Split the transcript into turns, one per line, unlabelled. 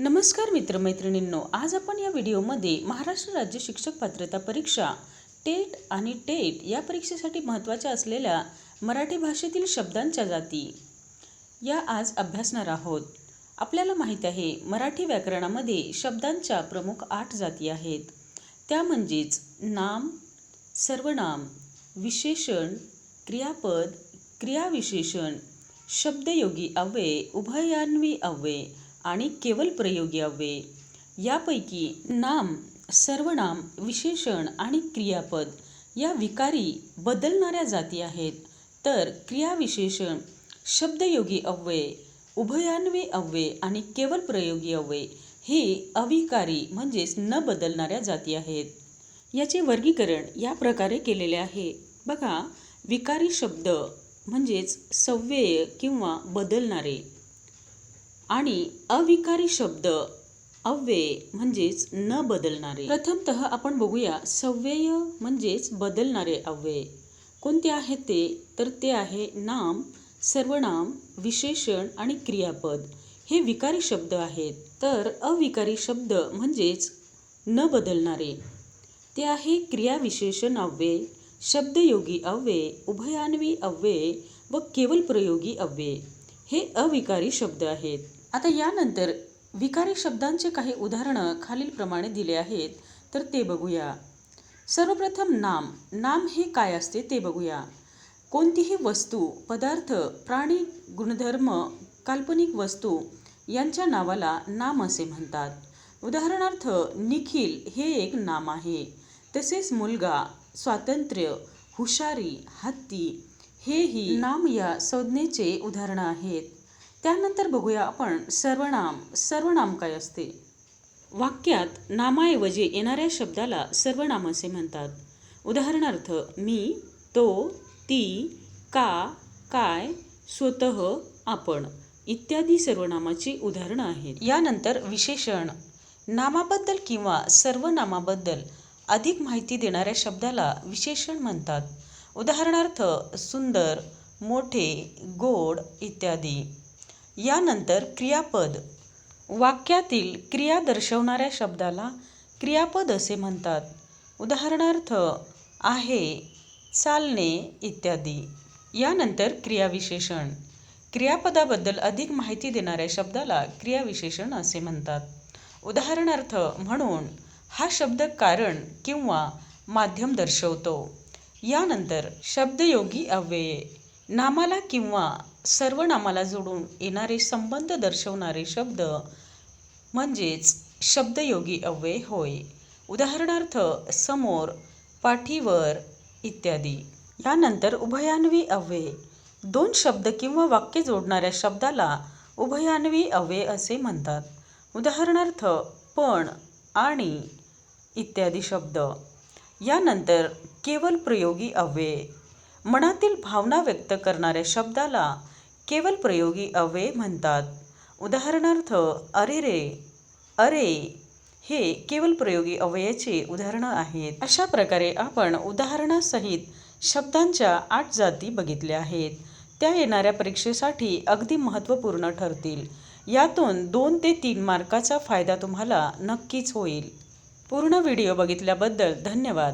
नमस्कार मित्रमैत्रिणींनो आज आपण या व्हिडिओमध्ये महाराष्ट्र राज्य शिक्षक पात्रता परीक्षा टेट आणि टेट या परीक्षेसाठी महत्त्वाच्या असलेल्या मराठी भाषेतील शब्दांच्या जाती या आज अभ्यासणार आहोत. आपल्याला माहीत आहे मराठी व्याकरणामध्ये शब्दांच्या प्रमुख आठ जाती आहेत. त्या म्हणजेच नाम सर्वनाम विशेषण क्रियापद क्रियाविशेषण शब्दयोगी अव्यय उभयान्वी अव्यय आणि केवल प्रयोगी अव्यय यापैकी नाम सर्वनाम विशेषण आणि क्रियापद या विकारी बदलणाऱ्या जाती आहेत. तर क्रियाविशेषण शब्दयोगी अव्यय उभयान्वी अव्यय आणि केवल प्रयोगी अव्यय हे अविकारी म्हणजेच न बदलणाऱ्या जाती आहेत. याचे वर्गीकरण या प्रकारे केलेले आहे. बघा विकारी शब्द म्हणजेच सव्यय किंवा बदलणारे. आणि अविकारी शब्द अव्यय म्हणजेच न बदलणारे. प्रथमतः आपण बघूया सव्यय म्हणजेच बदलणारे अव्यय. कोणते आहेत ते? तर ते आहे नाम सर्वनाम विशेषण आणि क्रियापद. हे विकारी शब्द आहेत. तर अविकारी शब्द म्हणजेच न बदलणारे. ते आहे क्रियाविशेषण अव्यय शब्दयोगी अव्यय उभयान्वी अव्यय व केवल प्रयोगी अव्यय. हे अविकारी शब्द आहेत. आता यानंतर विकारी शब्दांचे काही उदाहरणं खालीलप्रमाणे दिले आहेत तर ते बघूया. सर्वप्रथम नाम. नाम हे काय असते ते बघूया. कोणतीही वस्तू पदार्थ प्राणी गुणधर्म काल्पनिक वस्तू यांच्या नावाला नाम असे म्हणतात. उदाहरणार्थ निखिल हे एक नाम आहे. तसेच मुलगा स्वातंत्र्य हुशारी हत्ती हेही नाम या संज्ञेचे उदाहरणं आहेत. त्यानंतर बघूया आपण सर्वनाम सर्वनाम काय असते? वाक्यात नामाऐवजी येणाऱ्या शब्दाला सर्वनाम असे म्हणतात. उदाहरणार्थ मी तो ती का काय स्वतः आपण इत्यादी सर्वनामाची उदाहरणं आहेत. यानंतर विशेषण. नामाबद्दल किंवा सर्वनामाबद्दल अधिक माहिती देणाऱ्या शब्दाला विशेषण म्हणतात. उदाहरणार्थ सुंदर मोठे गोड इत्यादी. यानंतर क्रियापद. वाक्यातील क्रिया दर्शवणाऱ्या शब्दाला क्रियापद असे म्हणतात. उदाहरणार्थ आहे चालणे इत्यादी. यानंतर क्रियाविशेषण. क्रियापदाबद्दल अधिक माहिती देणाऱ्या शब्दाला क्रियाविशेषण असे म्हणतात. उदाहरणार्थ म्हणून हा शब्द कारण किंवा माध्यम दर्शवतो. यानंतर शब्दयोगी अव्यये. नामाला किंवा सर्वनामाला जोडून येणारे संबंध दर्शवणारे शब्द म्हणजेच शब्दयोगी अव्यय होय. उदाहरणार्थ समोर पाठीवर इत्यादी. यानंतर उभयान्वी अव्यय. दोन शब्द किंवा वाक्य जोडणाऱ्या शब्दाला उभयान्वी अव्यय असे म्हणतात. उदाहरणार्थ पण आणि इत्यादी शब्द. यानंतर केवल प्रयोगी अव्यय. मनातील भावना व्यक्त करणाऱ्या शब्दाला केवल प्रयोगी अव्यय म्हणतात. उदाहरणार्थ अरे रे अरे हे केवल प्रयोगी अव्ययाचे उदाहरणं आहेत. अशा प्रकारे आपण उदाहरणासहित शब्दांच्या आठ जाती बघितल्या आहेत. त्या येणाऱ्या परीक्षेसाठी अगदी महत्त्वपूर्ण ठरतील. यातून दोन ते तीन मार्काचा फायदा तुम्हाला नक्कीच होईल. पूर्ण व्हिडिओ बघितल्याबद्दल धन्यवाद.